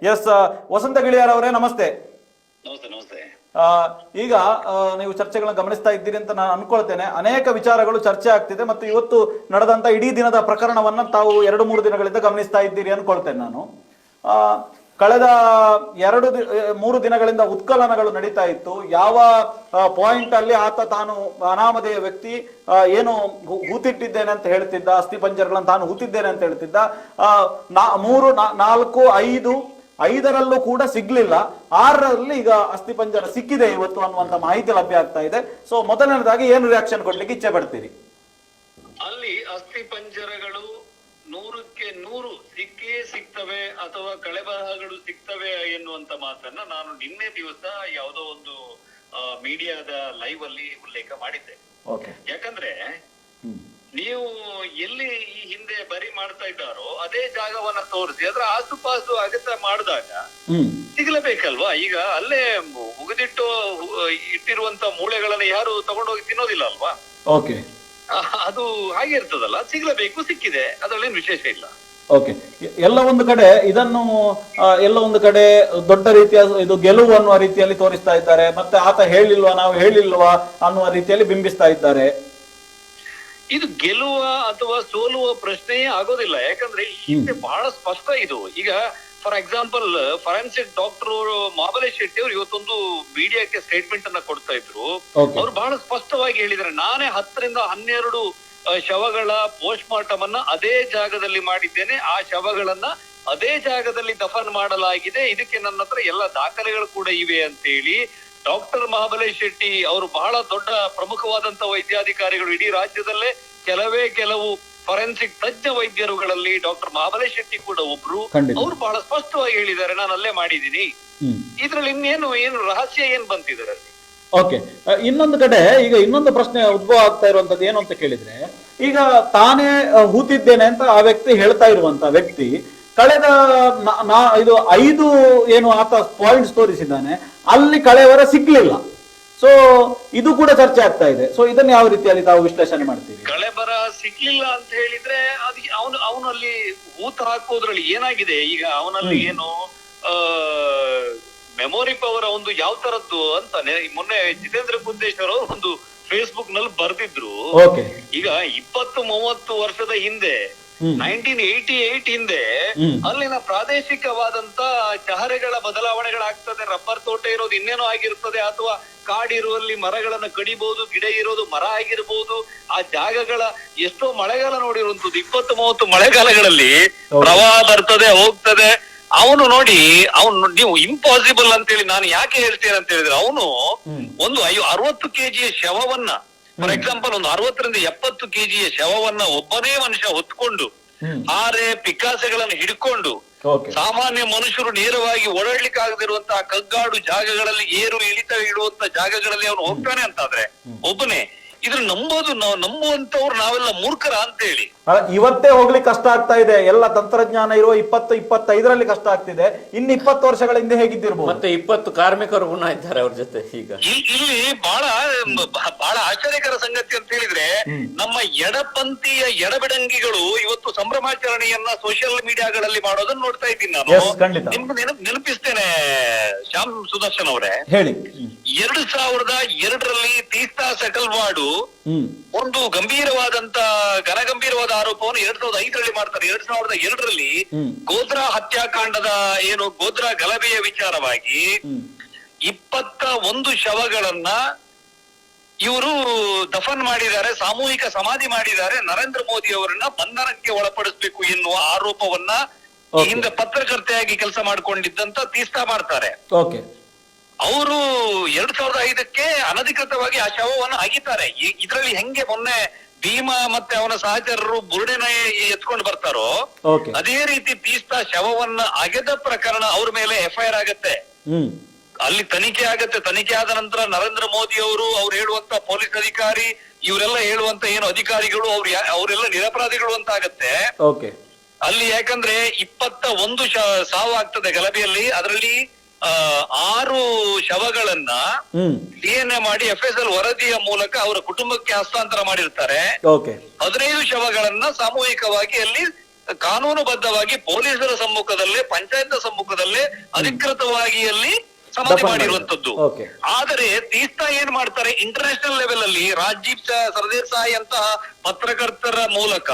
S ವಸಂತ ಗಿಳಿಯಾರವರೇ ನಮಸ್ತೆ. ನಮಸ್ತೆ ನಮಸ್ತೆ. ಆ, ಈಗ ನೀವು ಚರ್ಚೆಗಳನ್ನ ಗಮನಿಸ್ತಾ ಇದ್ದೀರಿ ಅಂತ ನಾನು ಅನ್ಕೊಳ್ತೇನೆ. ಅನೇಕ ವಿಚಾರಗಳು ಚರ್ಚೆ ಆಗ್ತಿದೆ ಮತ್ತು ಇವತ್ತು ನಡೆದಂತ ಇಡೀ ದಿನದ ಪ್ರಕರಣವನ್ನ ತಾವು ಎರಡು ಮೂರು ದಿನಗಳಿಂದ ಗಮನಿಸ್ತಾ ಇದ್ದೀರಿ ಅನ್ಕೊಳ್ತೇನೆ ನಾನು. ಆ, ಕಳೆದ ಎರಡು ಮೂರು ದಿನಗಳಿಂದ ಉತ್ಕಲನಗಳು ನಡೀತಾ ಇತ್ತು. ಯಾವ ಪಾಯಿಂಟ್ ಅಲ್ಲಿ ಆತ ತಾನು ಅನಾಮಧೇಯ ವ್ಯಕ್ತಿ ಏನು ಹೂತಿಟ್ಟಿದ್ದೇನೆ ಅಂತ ಹೇಳ್ತಿದ್ದ ಅಸ್ಥಿ ಪಂಜರಗಳನ್ನು ತಾನು ಹೂತಿದ್ದೇನೆ ಅಂತ ಹೇಳ್ತಿದ್ದ ಆ, ನಾ- ಮೂರು ನಾ- ನಾಲ್ಕು ಐದು ಐದರಲ್ಲೂ ಕೂಡ ಸಿಗ್ಲಿಲ್ಲ ಆರರಲ್ಲಿ ಈಗ ಅಸ್ಥಿಪಂಜರ ಸಿಕ್ಕಿದೆ ಇವತ್ತು ಅನ್ನುವಂತ ಮಾಹಿತಿ ಲಭ್ಯ ಆಗ್ತಾ ಇದೆ. ಸೊ ಮೊದಲನೇದಾಗಿ ಏನು ರಿಯಾಕ್ಷನ್ ಕೊಡ್ಲಿಕ್ಕೆ ಇಚ್ಛೆ ಪಡ್ತೀರಿ? ಅಲ್ಲಿ ಅಸ್ಥಿ ಪಂಜರಗಳು ನೂರಕ್ಕೆ ನೂರು ಸಿಕ್ಕೇ ಸಿಗ್ತವೆ ಅಥವಾ ಕಳೆಬರಹಗಳು ಸಿಗ್ತವೆ ಎನ್ನುವಂತ ಮಾತನ್ನ ನಾನು ನಿನ್ನೆ ದಿವಸ ಯಾವುದೋ ಒಂದು ಮೀಡಿಯಾದ ಲೈವ್ ಅಲ್ಲಿ ಉಲ್ಲೇಖ ಮಾಡಿದ್ದೆ. ಯಾಕಂದ್ರೆ ನೀವು ಎಲ್ಲಿ ಈ ಹಿಂದೆ ಬರಿ ಮಾಡ್ತಾ ಇದ್ದಾರೋ ಅದೇ ಜಾಗವನ್ನ ತೋರಿಸಿ ಅದರ ಆಸುಪಾಸು ಅಗತ್ಯ ಮಾಡಿದಾಗ ಹ್ಮ್. ಸಿಗಲೇಬೇಕಲ್ವಾ? ಈಗ ಅಲ್ಲೇ ಉಗಿದಿಟ್ಟು ಇಟ್ಟಿರುವಂತ ಮೂಳೆಗಳನ್ನ ಯಾರು ತಗೊಂಡೋಗಿ ತಿನ್ನೋದಿಲ್ಲ ಅಲ್ವಾ? ಓಕೆ ಅದು ಹಾಗೆ ಇರ್ತದಲ್ಲ ಸಿಗ್ಲೇಬೇಕು ಸಿಕ್ಕಿದೆ ಅದ್ರಲ್ಲೇನು ವಿಶೇಷ ಇಲ್ಲ. ಓಕೆ ಎಲ್ಲ ಒಂದು ಕಡೆ ಇದನ್ನು ಎಲ್ಲ ಒಂದು ಕಡೆ ದೊಡ್ಡ ರೀತಿಯ ಇದು ಗೆಲುವು ಅನ್ನುವ ರೀತಿಯಲ್ಲಿ ತೋರಿಸ್ತಾ ಇದ್ದಾರೆ ಮತ್ತೆ ಆತ ಹೇಳಿಲ್ವಾ ನಾವು ಹೇಳಿಲ್ವಾ ಅನ್ನುವ ರೀತಿಯಲ್ಲಿ ಬಿಂಬಿಸ್ತಾ ಇದ್ದಾರೆ. ಇದು ಗೆಲ್ಲುವ ಅಥವಾ ಸೋಲುವ ಪ್ರಶ್ನೆಯೇ ಆಗೋದಿಲ್ಲ. ಯಾಕಂದ್ರೆ ಹಿಂದೆ ಬಹಳ ಸ್ಪಷ್ಟ ಇದು. ಈಗ for example forensic doctor Mabalesh Shetty ಅವರು ಇವತ್ತೊಂದು ಮೀಡಿಯಾಕ್ಕೆ ಸ್ಟೇಟ್ಮೆಂಟ್ ಅನ್ನ ಕೊಡ್ತಾ ಇದ್ರು. ಅವ್ರು ಬಹಳ ಸ್ಪಷ್ಟವಾಗಿ ಹೇಳಿದ್ರೆ ನಾನೇ ಹತ್ತರಿಂದ ಹನ್ನೆರಡು ಶವಗಳ ಪೋಸ್ಟ್ ಮಾರ್ಟಮ್ ಅನ್ನ ಅದೇ ಜಾಗದಲ್ಲಿ ಮಾಡಿದ್ದೇನೆ. ಆ ಶವಗಳನ್ನ ಅದೇ ಜಾಗದಲ್ಲಿ ದಫನ್ ಮಾಡಲಾಗಿದೆ. ಇದಕ್ಕೆ ನನ್ನ ಹತ್ರ ಎಲ್ಲ ದಾಖಲೆಗಳು ಕೂಡ ಇವೆ ಅಂತ ಹೇಳಿ ಡಾಕ್ಟರ್ ಮಹಾಬಲೇಶ್ ಶೆಟ್ಟಿ ಅವರು ಬಹಳ ದೊಡ್ಡ ಪ್ರಮುಖವಾದಂತ ವೈದ್ಯಾಧಿಕಾರಿಗಳು ಇಡೀ ರಾಜ್ಯದಲ್ಲೇ ಕೆಲವೇ ಕೆಲವು ಫೊರೆನ್ಸಿಕ್ ತಜ್ಞ ವೈದ್ಯರುಗಳಲ್ಲಿ ಡಾಕ್ಟರ್ ಮಹಾಬಲೇಶ್ ಶೆಟ್ಟಿ ಕೂಡ ಒಬ್ರು. ಅವ್ರು ಬಹಳ ಸ್ಪಷ್ಟವಾಗಿ ಹೇಳಿದ್ದಾರೆ ನಾನು ಅಲ್ಲೇ ಮಾಡಿದ್ದೀನಿ. ಇದ್ರಲ್ಲಿ ಇನ್ನೇನು ಏನು ರಹಸ್ಯ ಏನ್ ಬಂತಿದ್ದಾರೆ ಓಕೆ. ಇನ್ನೊಂದು ಕಡೆ ಈಗ ಇನ್ನೊಂದು ಪ್ರಶ್ನೆ ಉದ್ಭವ ಆಗ್ತಾ ಇರುವಂತದ್ದು ಏನು ಅಂತ ಕೇಳಿದ್ರೆ ಈಗ ತಾನೇ ಹೂತಿದ್ದೇನೆ ಅಂತ ಆ ವ್ಯಕ್ತಿ ಹೇಳ್ತಾ ಇರುವಂತ ವ್ಯಕ್ತಿ ಕಳೆದ ಇದು ಐದು ಏನು ಆತ ಪಾಯಿಂಟ್ಸ್ ತೋರಿಸಿದ್ದಾನೆ ಅಲ್ಲಿ ಕಳೆವರ ಸಿಗ್ಲಿಲ್ಲ ಸೊ ಇದು ಕೂಡ ಚರ್ಚೆ ಆಗ್ತಾ ಇದೆ. ಸೊ ಇದನ್ನ ಯಾವ ರೀತಿಯಲ್ಲಿ ತಾವು ವಿಶ್ಲೇಷಣೆ ಮಾಡ್ತೀವಿ ಕಳೆಬರ ಸಿಗ್ಲಿಲ್ಲ ಅಂತ ಹೇಳಿದ್ರೆ ಅದಕ್ಕೆ ಅವನು ಅವನಲ್ಲಿ ಊತ ಹಾಕೋದ್ರಲ್ಲಿ ಏನಾಗಿದೆ? ಈಗ ಅವನಲ್ಲಿ ಏನು ಆ ಮೆಮೊರಿ ಪವರ್ ಒಂದು ಯಾವ ತರದ್ದು ಅಂತಾನೆ ಮೊನ್ನೆ ಜಿತೇಂದ್ರ ಗುದ್ದೇಶ್ವರ್ ಅವರು ಒಂದು ಫೇಸ್ಬುಕ್ನಲ್ಲಿ ಬರ್ದಿದ್ರು. ಓಕೆ ಈಗ ಇಪ್ಪತ್ತು ಮೂವತ್ತು ವರ್ಷದ ಹಿಂದೆ. ನೈನ್ಟೀನ್ ಏಯ್ಟಿ ಏಟ್ ಹಿಂದೆ ಅಲ್ಲಿನ ಪ್ರಾದೇಶಿಕವಾದಂತ ಚಹರೆಗಳ ಬದಲಾವಣೆಗಳಾಗ್ತದೆ. ರಬ್ಬರ್ ತೋಟ ಇರೋದು ಇನ್ನೇನೋ ಆಗಿರ್ತದೆ ಅಥವಾ ಕಾಡಿರುವಲ್ಲಿ ಮರಗಳನ್ನ ಕಡಿಬಹುದು ಗಿಡ ಇರೋದು ಮರ ಆಗಿರ್ಬೋದು. ಆ ಜಾಗಗಳ ಎಷ್ಟೋ ಮಳೆಗಾಲ ನೋಡಿರುವಂತದ್ದು ಇಪ್ಪತ್ತು ಮೂವತ್ತು ಮಳೆಗಾಲಗಳಲ್ಲಿ ಪ್ರವಾಹ ಬರ್ತದೆ ಹೋಗ್ತದೆ. ಅವನು ನೋಡಿ ಅವನು ನೀವು ಇಂಪಾಸಿಬಲ್ ಅಂತೇಳಿ ನಾನು ಯಾಕೆ ಹೇಳ್ತೇನೆ ಅಂತ ಹೇಳಿದ್ರೆ ಅವನು ಒಂದು ಐ ಅರವತ್ತು ಕೆಜಿಯ ಶವವನ್ನ ಫಾರ್ ಎಕ್ಸಾಂಪಲ್ ಒಂದು ಅರವತ್ತರಿಂದ ಎಪ್ಪತ್ತು ಕೆಜಿಯ ಶವವನ್ನ ಒಬ್ಬನೇ ಮನುಷ್ಯ ಹೊತ್ಕೊಂಡು ಆರೆ ಪಿಕಾಸೆಗಳನ್ನು ಹಿಡ್ಕೊಂಡು ಸಾಮಾನ್ಯ ಮನುಷ್ಯರು ನೇರವಾಗಿ ಓಡಾಡ್ಲಿಕ್ಕೆ ಆಗದಿರುವಂತಹ ಕಗ್ಗಾಡು ಜಾಗಗಳಲ್ಲಿ ಏರು ಇಳಿತ ಇಡುವಂತ ಜಾಗಗಳಲ್ಲಿ ಅವನು ಹೋಗ್ತಾನೆ ಅಂತಾದ್ರೆ ಒಬ್ಬನೇ. ಇದ್ರ ನಂಬೋದು ನಾವು ನಂಬುವಂತವ್ರು ನಾವೆಲ್ಲ ಮೂರ್ಖರ ಅಂತ ಹೇಳಿ ಇವತ್ತೇ ಹೋಗ್ಲಿಕ್ಕೆ ಕಷ್ಟ ಆಗ್ತಾ ಇದೆ. ಎಲ್ಲ ತಂತ್ರಜ್ಞಾನ ಇರುವ ಇಪ್ಪತ್ತು ಇಪ್ಪತ್ತೈದರಲ್ಲಿ ಕಷ್ಟ ಆಗ್ತಿದೆ. ಇನ್ನು ಇಪ್ಪತ್ತು ವರ್ಷಗಳ ಹಿಂದೆ ಹೇಗಿದ್ದಿರ್ಬೋದು? ಮತ್ತೆ ಇಪ್ಪತ್ತು ಕಾರ್ಮಿಕರು ಗುಣ ಇದ್ದಾರೆ ಅವ್ರ ಜೊತೆ ಈಗ. ಇಲ್ಲಿ ಬಹಳ ಬಹಳ ಆಶ್ಚರ್ಯಕರ ಸಂಗತಿ ಅಂತ ಹೇಳಿದ್ರೆ ನಮ್ಮ ಎಡಪಂಥೀಯ ಎಡಬಿಡಂಗಿಗಳು ಇವತ್ತು ಸಂಭ್ರಮಾಚರಣೆಯನ್ನ ಸೋಷಿಯಲ್ ಮೀಡಿಯಾಗಳಲ್ಲಿ ಮಾಡೋದನ್ನ ನೋಡ್ತಾ ಇದ್ದೀನಿ ನಾನು. ನಿಮ್ಗೆ ನೆನಪಿಸ್ತೇನೆ ಶ್ಯಾಮ್ ಸುದರ್ಶನ್ ಅವರೇ? ಹೇಳಿ. ಎರಡು ಸಾವಿರದ ಎರಡರಲ್ಲಿ ತೀಸ್ತಾ ಸೆಟಲ್ ವಾರ್ಡು ಒಂದು ಗಂಭೀರವಾದಂತ ಘನಗಂಭೀರವಾದ ಆರೋಪವನ್ನು ಎರಡ್ ಸಾವಿರದ ಐದರಲ್ಲಿ ಮಾಡ್ತಾರೆ. ಎರಡ್ ಸಾವಿರದ ಎರಡರಲ್ಲಿ ಗೋದ್ರಾ ಗೋಧ್ರಾ ಹತ್ಯಾಕಾಂಡದ ಏನು ಗೋದ್ರಾ ಗಲಭೆಯ ವಿಚಾರವಾಗಿ ಇಪ್ಪತ್ತ ಒಂದು ಶವಗಳನ್ನ ಇವರು ದಫನ್ ಮಾಡಿದ್ದಾರೆ ಸಾಮೂಹಿಕ ಸಮಾಧಿ ಮಾಡಿದ್ದಾರೆ. ನರೇಂದ್ರ ಮೋದಿ ಅವರನ್ನ ಬಂಧನಕ್ಕೆ ಒಳಪಡಿಸಬೇಕು ಎನ್ನುವ ಆರೋಪವನ್ನ. ಹಿಂದೆ ಪತ್ರಕರ್ತೆಯಾಗಿ ಕೆಲಸ ಮಾಡ್ಕೊಂಡಿದ್ದಂತ ತೀಸ್ತಾ ಮಾಡ್ತಾರೆ. ಓಕೆ ಅವರು ಎರಡ್ ಸಾವಿರದ ಐದಕ್ಕೆ ಅನಧಿಕೃತವಾಗಿ ಆ ಶವವನ್ನು ಅಗಿತಾರೆ. ಇದರಲ್ಲಿ ಹೆಂಗೆ ಮೊನ್ನೆ ಭೀಮಾ ಮತ್ತೆ ಅವನ ಸಹಚರರು ಬುರುಡೆನ ಎತ್ಕೊಂಡು ಬರ್ತಾರೋ ಅದೇ ರೀತಿ ತೀಸ್ತಾ ಶವವನ್ನ ಅಗೆದ ಪ್ರಕರಣ ಅವ್ರ ಮೇಲೆ ಎಫ್ಐಆರ್ ಆಗತ್ತೆ. ಅಲ್ಲಿ ತನಿಖೆ ಆಗತ್ತೆ. ತನಿಖೆ ಆದ ನಂತರ ನರೇಂದ್ರ ಮೋದಿ ಅವರು ಅವ್ರು ಹೇಳುವಂತ ಪೊಲೀಸ್ ಅಧಿಕಾರಿ ಇವರೆಲ್ಲ ಹೇಳುವಂತ ಏನು ಅಧಿಕಾರಿಗಳು ಅವ್ರು ಅವರೆಲ್ಲ ನಿರಪರಾಧಿಗಳು ಅಂತ ಆಗತ್ತೆ. ಅಲ್ಲಿ ಯಾಕಂದ್ರೆ ಇಪ್ಪತ್ತ ಒಂದು ಸಾವು ಆಗ್ತದೆ ಗಲಭೆಯಲ್ಲಿ. ಅದರಲ್ಲಿ ಆರು ಶವಗಳನ್ನ ಡಿಎನ್ಎ ಮಾಡಿ ಎಫ್ ಎಸ್ ಎಲ್ ವರದಿಯ ಮೂಲಕ ಅವರ ಕುಟುಂಬಕ್ಕೆ ಹಸ್ತಾಂತರ ಮಾಡಿರ್ತಾರೆ. ಹದಿನೈದು ಶವಗಳನ್ನ ಸಾಮೂಹಿಕವಾಗಿ ಅಲ್ಲಿ ಕಾನೂನುಬದ್ಧವಾಗಿ ಪೊಲೀಸರ ಸಮ್ಮುಖದಲ್ಲೇ ಪಂಚಾಯತ್ ಸಮ್ಮುಖದಲ್ಲೇ ಅಧಿಕೃತವಾಗಿ ಅಲ್ಲಿ ಸಮಾಧಿ ಮಾಡಿರುವಂತದ್ದು. ಆದರೆ ತೀಸ್ತಾ ಏನ್ ಮಾಡ್ತಾರೆ ಇಂಟರ್ನ್ಯಾಷನಲ್ ಲೆವೆಲ್ ಅಲ್ಲಿ ರಾಜೀವ್ ಸರದೇಸಾಯಿ ಅಂತಹ ಪತ್ರಕರ್ತರ ಮೂಲಕ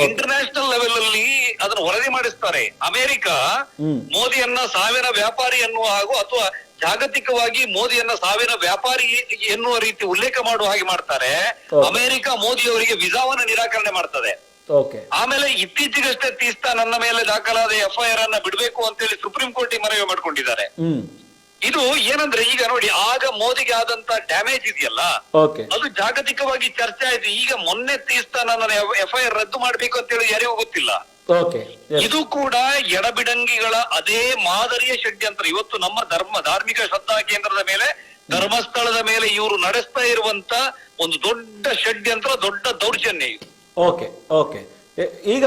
ಇಂಟರ್ನ್ಯಾಷನಲ್ ಲೆವೆಲ್ ಅಲ್ಲಿ ಅದನ್ನು ವರದಿ ಮಾಡಿಸ್ತಾರೆ. ಅಮೆರಿಕ. ಮೋದಿಯನ್ನ ಸಾವಿರ ವ್ಯಾಪಾರಿ ಎನ್ನುವ ಹಾಗೂ ಅಥವಾ ಜಾಗತಿಕವಾಗಿ ಮೋದಿಯನ್ನ ಸಾವಿರ ವ್ಯಾಪಾರಿ ಎನ್ನುವ ರೀತಿ ಉಲ್ಲೇಖ ಮಾಡುವ ಹಾಗೆ ಮಾಡ್ತಾರೆ. ಅಮೆರಿಕ ಮೋದಿಯವರಿಗೆ ವಿಸಾವನ್ನ ನಿರಾಕರಣೆ ಮಾಡ್ತದೆ. ಆಮೇಲೆ ಇತ್ತೀಚೆಗಷ್ಟೇ ತೀಸ್ತಾ ನನ್ನ ಮೇಲೆ ದಾಖಲಾದ ಎಫ್ಐಆರ್ ಅನ್ನ ಬಿಡಬೇಕು ಅಂತೇಳಿ ಸುಪ್ರೀಂ ಕೋರ್ಟ್ ಮನವಿ ಮಾಡ್ಕೊಂಡಿದ್ದಾರೆ. ಇದು ಏನಂದ್ರೆ ಈಗ ನೋಡಿ ಆಗ ಮೋದಿಗೆ ಆದಂತ ಡ್ಯಾಮೇಜ್ ಇದೆಯಲ್ಲ ಅದು ಜಾಗತಿಕವಾಗಿ ಚರ್ಚೆ ಆಯ್ತು. ಈಗ ಮೊನ್ನೆ ತೀರ್ಸ್ತಾ ನನ್ನ ಎಫ್ಐಆರ್ ರದ್ದು ಮಾಡ್ಬೇಕು ಅಂತೇಳಿ ಯಾರಿಗೂ ಗೊತ್ತಿಲ್ಲ. ಇದು ಕೂಡ ಎಡಬಿಡಂಗಿಗಳ ಅದೇ ಮಾದರಿಯ ಷಡ್ಯಂತ್ರ. ಇವತ್ತು ನಮ್ಮ ಧರ್ಮ ಧಾರ್ಮಿಕ ಶ್ರದ್ಧಾ ಕೇಂದ್ರದ ಮೇಲೆ ಧರ್ಮಸ್ಥಳದ ಮೇಲೆ ಇವರು ನಡೆಸ್ತಾ ಇರುವಂತ ಒಂದು ದೊಡ್ಡ ಷಡ್ಯಂತ್ರ ದೊಡ್ಡ ದೌರ್ಜನ್ಯ ಇದು. ಓಕೆ ಓಕೆ ಈಗ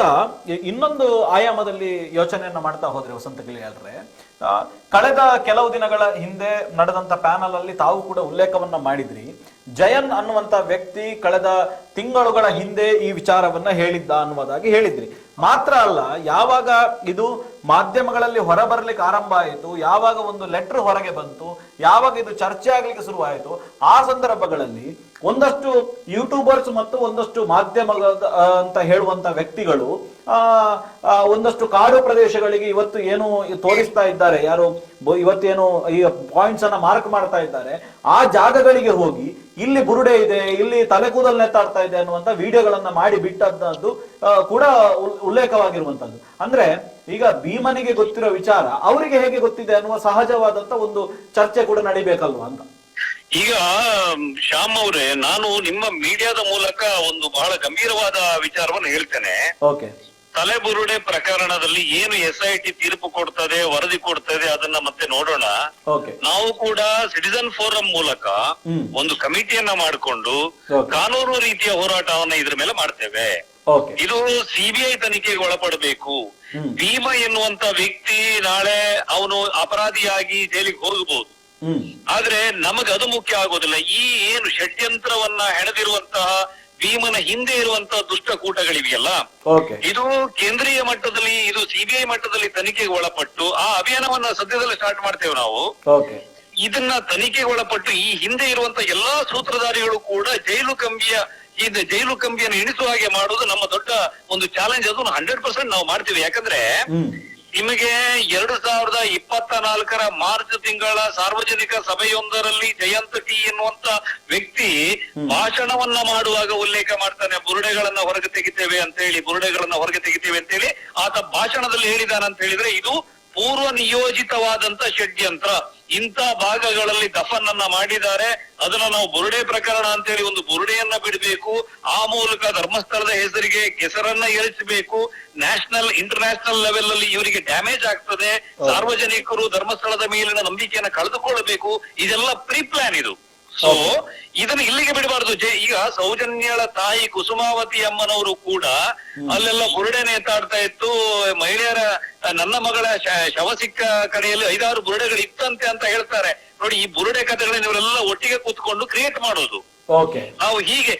ಇನ್ನೊಂದು ಆಯಾಮದಲ್ಲಿ ಯೋಚನೆಯನ್ನ ಮಾಡ್ತಾ ಹೋದ್ರೆ ವಸಂತ ಗಿಳಿಯಾಳ್ರೆ ಆ, ಕಳೆದ ಕೆಲವು ದಿನಗಳ ಹಿಂದೆ ನಡೆದಂತ ಪ್ಯಾನಲ್ ಅಲ್ಲಿ ತಾವು ಕೂಡ ಉಲ್ಲೇಖವನ್ನ ಮಾಡಿದ್ರಿ. ಜಯನ್ ಅನ್ನುವಂತ ವ್ಯಕ್ತಿ ಕಳೆದ ತಿಂಗಳುಗಳ ಹಿಂದೆ ಈ ವಿಚಾರವನ್ನ ಹೇಳಿದ್ದ ಅನ್ನುವುದಾಗಿ ಹೇಳಿದ್ರಿ. ಮಾತ್ರ ಅಲ್ಲ, ಯಾವಾಗ ಇದು ಮಾಧ್ಯಮಗಳಲ್ಲಿ ಹೊರಬರ್ಲಿಕ್ಕೆ ಆರಂಭ ಆಯಿತು, ಯಾವಾಗ ಒಂದು ಲೆಟರ್ ಹೊರಗೆ ಬಂತು, ಯಾವಾಗ ಇದು ಚರ್ಚೆ ಆಗ್ಲಿಕ್ಕೆ ಶುರುವಾಯಿತು, ಆ ಸಂದರ್ಭಗಳಲ್ಲಿ ಒಂದಷ್ಟು ಯೂಟ್ಯೂಬರ್ಸ್ ಮತ್ತು ಒಂದಷ್ಟು ಮಾಧ್ಯಮ ಅಂತ ಹೇಳುವಂತ ವ್ಯಕ್ತಿಗಳು ಒಂದಷ್ಟು ಕಾಡು ಪ್ರದೇಶಗಳಿಗೆ ಇವತ್ತು ಏನು ತೋರಿಸ್ತಾ ಇದ್ದಾರೆ, ಯಾರು ಇವತ್ತೇನು ಈ ಪಾಯಿಂಟ್ಸ್ ಅನ್ನ ಮಾರ್ಕ್ ಮಾಡ್ತಾ ಇದ್ದಾರೆ, ಆ ಜಾಗಗಳಿಗೆ ಹೋಗಿ ಇಲ್ಲಿ ಬುರುಡೆ ಇದೆ, ಇಲ್ಲಿ ತಲೆ ಕೂದಲ್ ನೆತ್ತಾಡ್ತಾ ಇದೆ ಅನ್ನುವಂತ ವಿಡಿಯೋಗಳನ್ನ ಮಾಡಿ ಬಿಟ್ಟದ್ದು ಕೂಡ ಉಲ್- ಉಲ್ಲೇಖವಾಗಿರುವಂತದ್ದು. ಅಂದ್ರೆ ಈಗ ಭೀಮನಿಗೆ ಗೊತ್ತಿರೋ ವಿಚಾರ ಅವರಿಗೆ ಹೇಗೆ ಗೊತ್ತಿದೆ ಅನ್ನುವ ಸಹಜವಾದಂತ ಒಂದು ಚರ್ಚೆ ಕೂಡ ನಡಿಬೇಕಲ್ವಾ ಅಂತ? ಈಗ ಶ್ಯಾಮ್ ಅವರೇ ನಾನು ನಿಮ್ಮ ಮೀಡಿಯಾದ ಮೂಲಕ ಒಂದು ಬಹಳ ಗಂಭೀರವಾದ ವಿಚಾರವನ್ನು ಹೇಳ್ತೇನೆ. ಓಕೆ. ತಲೆಬುರುಡೆ ಪ್ರಕರಣದಲ್ಲಿ ಏನು ಎಸ್ ಐ ಟಿ ತೀರ್ಪು ಕೊಡ್ತದೆ ವರದಿ ಕೊಡ್ತದೆ ಅದನ್ನ ಮತ್ತೆ ನೋಡೋಣ. ಓಕೆ. ನಾವು ಕೂಡ ಸಿಟಿಸನ್ ಫೋರಂ ಮೂಲಕ ಒಂದು ಕಮಿಟಿಯನ್ನ ಮಾಡಿಕೊಂಡು. ಕಾನೂನು ರೀತಿಯ ಹೋರಾಟವನ್ನ ಇದ್ರ ಮೇಲೆ ಮಾಡ್ತೇವೆ. ಇದು ಸಿಬಿಐ ತನಿಖೆಗೆ ಒಳಪಡಬೇಕು. ಭೀಮ ಎನ್ನುವಂತ ವ್ಯಕ್ತಿ ನಾಳೆ ಅವನು ಅಪರಾಧಿಯಾಗಿ ಜೈಲಿಗೆ ಹೋಗಬಹುದು. ಆದ್ರೆ ನಮಗೆ ಅದು ಮುಖ್ಯ ಆಗೋದಿಲ್ಲ. ಈ ಏನು ಷಡ್ಯಂತ್ರವನ್ನ ಹೆಣೆದಿರುವಂತಹ ಭೀಮನ ಹಿಂದೆ ಇರುವಂತಹ ದುಷ್ಟಕೂಟಗಳಿವೆಯಲ್ಲ? ಇದು ಕೇಂದ್ರೀಯ ಮಟ್ಟದಲ್ಲಿ ಇದು ಸಿಬಿಐ ಮಟ್ಟದಲ್ಲಿ ತನಿಖೆಗೆ ಒಳಪಟ್ಟು ಆ ಅಭಿಯಾನವನ್ನ ಸದ್ಯದಲ್ಲೇ ಸ್ಟಾರ್ಟ್ ಮಾಡ್ತೇವೆ ನಾವು. ಇದನ್ನ ತನಿಖೆಗೆ ಒಳಪಟ್ಟು ಈ ಹಿಂದೆ ಇರುವಂತ ಎಲ್ಲಾ ಸೂತ್ರಧಾರಿಗಳು ಕೂಡ ಜೈಲು ಕಂಬಿಯ ಈ ಜೈಲು ಕಂಬಿಯನ್ನು ಇಣಿಸುವ ಹಾಗೆ ಮಾಡುವುದು ನಮ್ಮ ದೊಡ್ಡ ಒಂದು ಚಾಲೆಂಜ್ ಅದು ಹಂಡ್ರೆಡ್ ಪರ್ಸೆಂಟ್ ನಾವು ಮಾಡ್ತೀವಿ. ಯಾಕಂದ್ರೆ ನಿಮಗೆ ಎರಡು ಸಾವಿರದ ಇಪ್ಪತ್ತ ನಾಲ್ಕರ ಮಾರ್ಚ್ ತಿಂಗಳ ಸಾರ್ವಜನಿಕ ಸಭೆಯೊಂದರಲ್ಲಿ ಜಯಂತ ಟಿ ಎನ್ನುವಂತ ವ್ಯಕ್ತಿ ಭಾಷಣವನ್ನ ಮಾಡುವಾಗ ಉಲ್ಲೇಖ ಮಾಡ್ತಾನೆ. ಬುರುಡೆಗಳನ್ನ ಹೊರಗೆ ತೆಗಿತೇವೆ ಅಂತ ಹೇಳಿ ಬುರುಡೆಗಳನ್ನ ಹೊರಗೆ ತೆಗಿತೇವೆ ಅಂತ ಹೇಳಿ ಆತ ಭಾಷಣದಲ್ಲಿ ಹೇಳಿದಾನಂತ ಹೇಳಿದ್ರೆ ಇದು ಪೂರ್ವ ನಿಯೋಜಿತವಾದಂತ ಷಡ್ಯಂತ್ರ. ಇಂಥ ಭಾಗಗಳಲ್ಲಿ ದಫನ್ ಅನ್ನ ಮಾಡಿದ್ದಾರೆ. ಅದನ್ನ ನಾವು ಬುರುಡೆ ಪ್ರಕರಣ ಅಂತೇಳಿ ಒಂದು ಬುರುಡೆಯನ್ನ ಬಿಡಬೇಕು. ಆ ಮೂಲಕ ಧರ್ಮಸ್ಥಳದ ಹೆಸರಿಗೆ ಹೆಸರನ್ನ ಏರಿಸಬೇಕು. ನ್ಯಾಷನಲ್ ಇಂಟರ್ ನ್ಯಾಷನಲ್ ಲೆವೆಲ್ ಅಲ್ಲಿ ಇವರಿಗೆ ಡ್ಯಾಮೇಜ್ ಆಗ್ತದೆ. ಸಾರ್ವಜನಿಕರು ಧರ್ಮಸ್ಥಳದ ಮೇಲಿನ ನಂಬಿಕೆಯನ್ನ ಕಳೆದುಕೊಳ್ಳಬೇಕು. ಇದೆಲ್ಲ ಪ್ರೀ ಪ್ಲಾನ್ ಇದು. ಸೊ ಇದನ್ನ ಇಲ್ಲಿಗೆ ಬಿಡಬಾರ್ದು. ಜೆ ಈಗ ಸೌಜನ್ಯಳ ತಾಯಿ ಕುಸುಮಾವತಿ ಅಮ್ಮನವರು ಕೂಡ ಅಲ್ಲೆಲ್ಲ ಬುರುಡೆ ನೇತಾಡ್ತಾ ಇತ್ತು. ಮಹಿಳೆಯರ ನನ್ನ ಮಗಳ ಶವ ಸಿಕ್ಕ ಕಡೆಯಲ್ಲಿ ಐದಾರು ಬುರುಡೆಗಳು ಇತ್ತಂತೆ ಅಂತ ಹೇಳ್ತಾರೆ. ನೋಡಿ ಈ ಬುರುಡೆ ಕಥೆಗಳನ್ನ ಇವರೆಲ್ಲ ಒಟ್ಟಿಗೆ ಕೂತ್ಕೊಂಡು ಕ್ರಿಯೇಟ್ ಮಾಡೋದು. ನಾವು ಹೀಗೆ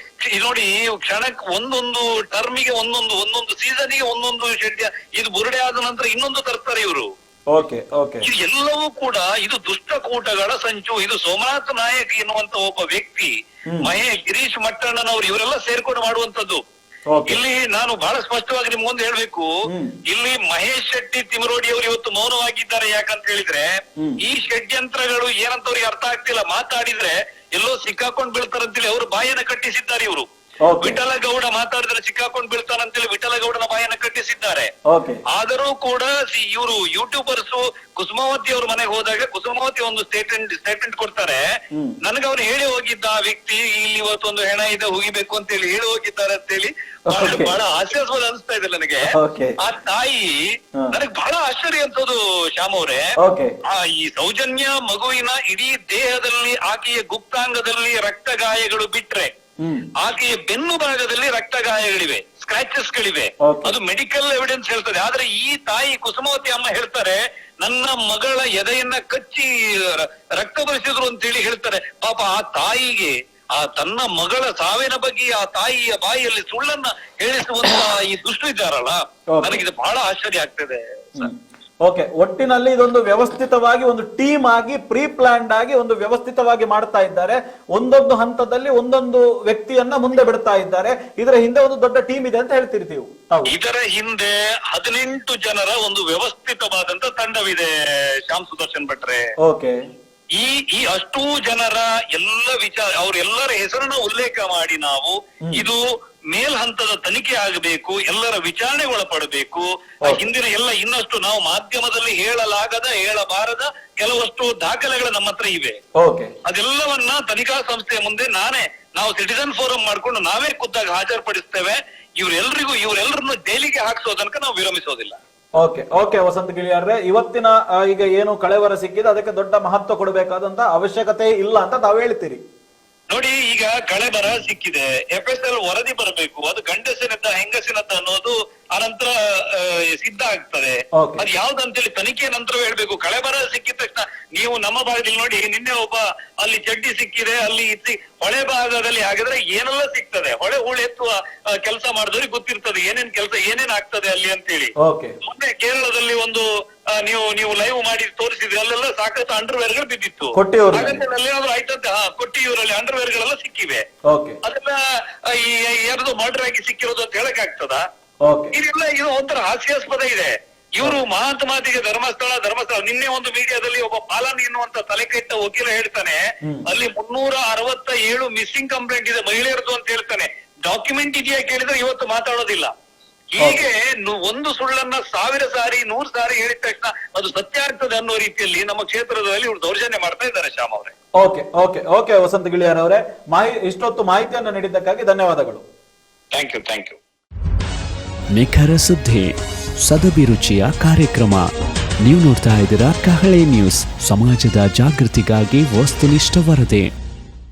ನೋಡಿ ಕ್ಷಣಕ್ಕೆ ಒಂದೊಂದು ಟರ್ಮಿಗೆ ಒಂದೊಂದು ಒಂದೊಂದು ಸೀಸನ್ಗೆ ಒಂದೊಂದು ಶೆಡ್ಯ ಇದು ಬುರುಡೆ ಆದ ನಂತರ ಇನ್ನೊಂದು ತರ್ತಾರೆ ಇವರು. Okay okay. ಇದು ಎಲ್ಲವೂ ಕೂಡ ಇದು ದುಷ್ಟಕೂಟಗಳ ಸಂಚು. ಇದು ಸೋಮನಾಥ ನಾಯಕ್ ಎನ್ನುವಂತ ಒಬ್ಬ ವ್ಯಕ್ತಿ. ಮಹೇಶ್ ಗಿರೀಶ್ ಮಟ್ಟಣ್ಣನವರು ಇವರೆಲ್ಲ ಸೇರ್ಕೊಂಡು ಮಾಡುವಂತದ್ದು ಇಲ್ಲಿ ನಾನು ಬಹಳ ಸ್ಪಷ್ಟವಾಗಿ ನಿಮ್ಗೊಂದು ಹೇಳ್ಬೇಕು. ಇಲ್ಲಿ ಮಹೇಶ್ ಶೆಟ್ಟಿ ತಿಮರೋಡಿ ಅವರು ಇವತ್ತು ಮೌನವಾಗಿದ್ದಾರೆ ಯಾಕಂತ ಹೇಳಿದ್ರೆ. ಈ ಷಡ್ಯಂತ್ರಗಳು ಏನಂತ ಅವ್ರಿಗೆ ಅರ್ಥ ಆಗ್ತಿಲ್ಲ. ಮಾತಾಡಿದ್ರೆ ಎಲ್ಲೋ ಸಿಕ್ಕಾಕೊಂಡ್ ಬೀಳ್ತಾರಂತೇಳಿ ಅವರು ಬಾಯನ್ನ ಕಟ್ಟಿಸಿದ್ದಾರೆ ಇವರು. Okay. ವಿಠಲ ಗೌಡ ಮಾತಾಡಿದ್ರೆ ಸಿಕ್ಕಾಕೊಂಡು ಬೀಳ್ತಾನಂತೇಳಿ ವಿಠಲ ಗೌಡನ ಬಾಯನ್ನ ಕಟ್ಟಿಸಿದ್ದಾರೆ ಆದರೂ ಕೂಡ ಇವರು ಯೂಟ್ಯೂಬರ್ಸ್ ಕುಸುಮಾವತಿ ಅವ್ರ ಮನೆಗೆ ಹೋದಾಗ ಕುಸುಮಾವತಿ ಒಂದು ಸ್ಟೇಟ್ಮೆಂಟ್ ಸ್ಟೇಟ್ಮೆಂಟ್ ಕೊಡ್ತಾರೆ. ನನಗೆ ಅವ್ರು ಹೇಳಿ ಹೋಗಿದ್ದ ಆ ವ್ಯಕ್ತಿ ಇಲ್ಲಿ ಇವತ್ತೊಂದು ಹೆಣ ಇದೆ ಹೋಗಿಬೇಕು ಅಂತ ಹೇಳಿ ಹೇಳಿ ಹೋಗಿದ್ದಾರೆ ಅಂತ ಹೇಳಿ ಬಹಳ. ಬಹಳ ಹಾಸ್ಯಾಸ್ಪದ ಅನಿಸ್ತಾ ಇದೆ ನನಗೆ ಆ ತಾಯಿ. ನನಗೆ ಬಹಳ ಆಶ್ಚರ್ಯ ಅನ್ಸೋದು ಶ್ಯಾಮ್ ಅವ್ರೆ ಆ ಈ ಸೌಜನ್ಯ ಮಗುವಿನ ಇಡೀ ದೇಹದಲ್ಲಿ ಆಕೆಯ ಗುಪ್ತಾಂಗದಲ್ಲಿ ರಕ್ತ ಗಾಯಗಳು ಬಿಟ್ರೆ ಆಕೆಯ ಬೆನ್ನು ಭಾಗದಲ್ಲಿ ರಕ್ತ ಗಾಯಗಳಿವೆ ಸ್ಕ್ರಾಚಸ್ ಗಳಿವೆ ಅದು ಮೆಡಿಕಲ್ ಎವಿಡೆನ್ಸ್ ಹೇಳ್ತದೆ. ಆದ್ರೆ ಈ ತಾಯಿ ಕುಸುಮಾವತಿ ಅಮ್ಮ ಹೇಳ್ತಾರೆ ನನ್ನ ಮಗಳ ಎದೆಯನ್ನ ಕಚ್ಚಿ ರಕ್ತ ಬರಿಸಿದ್ರು ಅಂತ ಹೇಳಿ ಹೇಳ್ತಾರೆ. ಪಾಪ ಆ ತಾಯಿಗೆ ಆ ತನ್ನ ಮಗಳ ಸಾವಿನ ಬಗ್ಗೆ ಆ ತಾಯಿಯ ಬಾಯಿಯಲ್ಲಿ ಸುಳ್ಳನ್ನ ಹೇಳಿಸುವಂತ ಈ ದುಷ್ಟು ಇದ್ದಾರಲ್ಲ. ನನಗಿದು ಬಹಳ ಆಶ್ಚರ್ಯ ಆಗ್ತದೆ ಸರ್. ಓಕೆ ಒಟ್ಟಿನಲ್ಲಿ ಇದೊಂದು ವ್ಯವಸ್ಥಿತವಾಗಿ ಒಂದು ಟೀಮ್ ಆಗಿ ಪ್ರೀ ಪ್ಲಾನ್ಡ್ ಆಗಿ ಒಂದು ವ್ಯವಸ್ಥಿತವಾಗಿ ಮಾಡ್ತಾ ಇದ್ದಾರೆ. ಒಂದೊಂದು ಹಂತದಲ್ಲಿ ಒಂದೊಂದು ವ್ಯಕ್ತಿಯನ್ನ ಮುಂದೆ ಬಿಡ್ತಾ ಇದ್ದಾರೆ. ಇದರ ಹಿಂದೆ ಒಂದು ದೊಡ್ಡ ಟೀಮ್ ಇದೆ ಅಂತ ಹೇಳ್ತಿರ್ತೀವಿ ತಾವು? ಇದರ ಹಿಂದೆ ಹದಿನೆಂಟು ಜನರ ಒಂದು ವ್ಯವಸ್ಥಿತವಾದಂತ ತಂಡವಿದೆ ಶ್ಯಾಮ್ ಸುದರ್ಶನ್ ಭಟ್ರೆ. ಓಕೆ ಈ ಈ ಅಷ್ಟೂ ಜನರ ಎಲ್ಲ ವಿಚಾರ ಅವರೆಲ್ಲರ ಹೆಸರನ್ನ ಉಲ್ಲೇಖ ಮಾಡಿ ನಾವು ಇದು ಮೇಲ್ ಹಂತದ ತನಿಖೆ ಆಗಬೇಕು ಎಲ್ಲರ ವಿಚಾರಣೆ ಒಳಪಡಬೇಕು ಹಿಂದಿನ ಎಲ್ಲ ಇನ್ನಷ್ಟು ನಾವು ಮಾಧ್ಯಮದಲ್ಲಿ ಹೇಳಲಾಗದ ಹೇಳಬಾರದ ಕೆಲವಷ್ಟು ದಾಖಲೆಗಳು ನಮ್ಮ ಹತ್ರ ಇವೆ. ಓಕೆ. ಅದೆಲ್ಲವನ್ನ ತನಿಖಾ ಸಂಸ್ಥೆಯ ಮುಂದೆ ನಾನೇ ನಾವು ಸಿಟಿಸನ್ ಫೋರಂ ಮಾಡ್ಕೊಂಡು ನಾವೇ ಖುದ್ದಾಗಿ ಹಾಜರುಪಡಿಸ್ತೇವೆ. ಇವರೆಲ್ಲರಿಗೂ ಇವರೆಲ್ಲರನ್ನು ಜೈಲಿಗೆ ಹಾಕ್ಸೋ ತನಕ ನಾವು ವಿರಮಿಸೋದಿಲ್ಲ. ಓಕೆ ಓಕೆ ವಸಂತ ಗಿಳಿಯಾರ್ರೆ ಇವತ್ತಿನ ಈಗ ಏನು ಕಳೆವರ ಸಿಕ್ಕಿದೆ ಅದಕ್ಕೆ ದೊಡ್ಡ ಮಹತ್ವ ಕೊಡಬೇಕಾದಂತ ಅವಶ್ಯಕತೆ ಇಲ್ಲ ಅಂತ ತಾವು ಹೇಳ್ತೀರಿ. ನೋಡಿ ಈಗ ಕಳೆ ಬರ ಸಿಕ್ಕಿದೆ. ಎಫ್ ಎಸ್ ಎಲ್ ವರದಿ ಬರಬೇಕು. ಅದು ಗಂಡಸಿನತ್ತ ಹೆಂಗಸಿನತ್ತ ಅನ್ನೋದು ಅನಂತರ ಸಿದ್ಧ ಆಗ್ತದೆ. ಅದು ಯಾವ್ದಂತೇಳಿ ತನಿಖೆ ನಂತರ ಹೇಳ್ಬೇಕು. ಕಳೆ ಬರ ಸಿಕ್ಕಿದ ತಕ್ಷಣ ನೀವು ನಮ್ಮ ಭಾಗದಲ್ಲಿ ನೋಡಿ ನಿನ್ನೆ ಒಬ್ಬ ಅಲ್ಲಿ ಚಡ್ಡಿ ಸಿಕ್ಕಿದೆ ಅಲ್ಲಿ ಇತ್ತಿ ಹೊಳೆ ಭಾಗದಲ್ಲಿ ಹಾಗಾದ್ರೆ ಏನೆಲ್ಲ ಸಿಗ್ತದೆ? ಹೊಳೆ ಹೂಳು ಎತ್ತುವ ಕೆಲಸ ಮಾಡಿದವ್ರಿಗೆ ಗೊತ್ತಿರ್ತದೆ. ಏನೇನ್ ಕೆಲಸ ಏನೇನ್ ಆಗ್ತದೆ ಅಲ್ಲಿ ಅಂತೇಳಿ. ಮೊನ್ನೆ ಕೇರಳದಲ್ಲಿ ಒಂದು ನೀವು ನೀವು ಲೈವ್ ಮಾಡಿ ತೋರಿಸಿದ್ರಿ ಅಲ್ಲೆಲ್ಲ ಸಾಕಷ್ಟು ಅಂಡರ್ವೇರ್ಗಳು ಬಿದ್ದಿತ್ತು. ಏನಾದ್ರು ಆಯ್ತಂತೆ. ಹಾ ಕೊಟ್ಟಿಯೂರಲ್ಲಿ ಅಂಡರ್ವೇರ್ ಗಳೆಲ್ಲ ಸಿಕ್ಕಿವೆ. ಅದನ್ನ ಈ ಯಾರ್ದು ಮರ್ಡರ್ ಆಗಿ ಸಿಕ್ಕಿರೋದು ಅಂತ ಹೇಳಕ್ ಆಗ್ತದ ಇದೆಲ್ಲ ಇದು ಒಂಥರ ಹಾಸ್ಯಾಸ್ಪದ ಇದೆ. ಇವರು ಮಹಾತ್ಮಾತಿಗೆ ಧರ್ಮಸ್ಥಳ ಧರ್ಮಸ್ಥಳ. ನಿನ್ನೆ ಒಂದು ಮೀಡಿಯಾದಲ್ಲಿ ಒಬ್ಬ ಪಾಲನ್ ಎನ್ನುವಂತ ತಲೆ ಕೆಟ್ಟ ವಕೀಲ ಹೇಳ್ತಾನೆ ಅಲ್ಲಿ ಮುನ್ನೂರ ಅರವತ್ತ ಏಳು ಮಿಸ್ಸಿಂಗ್ ಕಂಪ್ಲೇಂಟ್ ಇದೆ ಮಹಿಳೆಯರದು ಅಂತ ಹೇಳ್ತಾನೆ. ಡಾಕ್ಯುಮೆಂಟ್ ಇದೆಯಾ ಕೇಳಿದ್ರೆ ಇವತ್ತು ಮಾತಾಡೋದಿಲ್ಲ. ಹೀಗೆ ಒಂದು ಸುಳ್ಳನ್ನ ಸಾವಿರ ಸಾರಿ ನೂರ್ ಸಾರಿ ಹೇಳಿದ ತಕ್ಷಣ ಅದು ಸತ್ಯ ಆಗ್ತದೆ ಅನ್ನೋ ರೀತಿಯಲ್ಲಿ ನಮ್ಮ ಕ್ಷೇತ್ರದಲ್ಲಿ ಇವರು ದೌರ್ಜನ್ಯ ಮಾಡ್ತಾ ಇದ್ದಾರೆ ಶ್ಯಾಮ್ ಅವರೇ. Okay okay okay Vasantha Giliyar ಅವರೇ ಮಾಹಿ ಇಷ್ಟೊತ್ತು ಮಾಹಿತಿಯನ್ನು ನೀಡಿದ್ದಕ್ಕಾಗಿ ಧನ್ಯವಾದಗಳು. ಥ್ಯಾಂಕ್ ಯು ಥ್ಯಾಂಕ್ ಯು ನಿಖರ ಸುದ್ದಿ ಸದಭಿರುಚಿಯ ಕಾರ್ಯಕ್ರಮ. ನೀವು ನೋಡ್ತಾ ಇದ್ದೀರಾ ಕಹಳೆ ನ್ಯೂಸ್ ಸಮಾಜದ ಜಾಗೃತಿಗಾಗಿ ವಸ್ತುನಿಷ್ಠ ವರದಿ.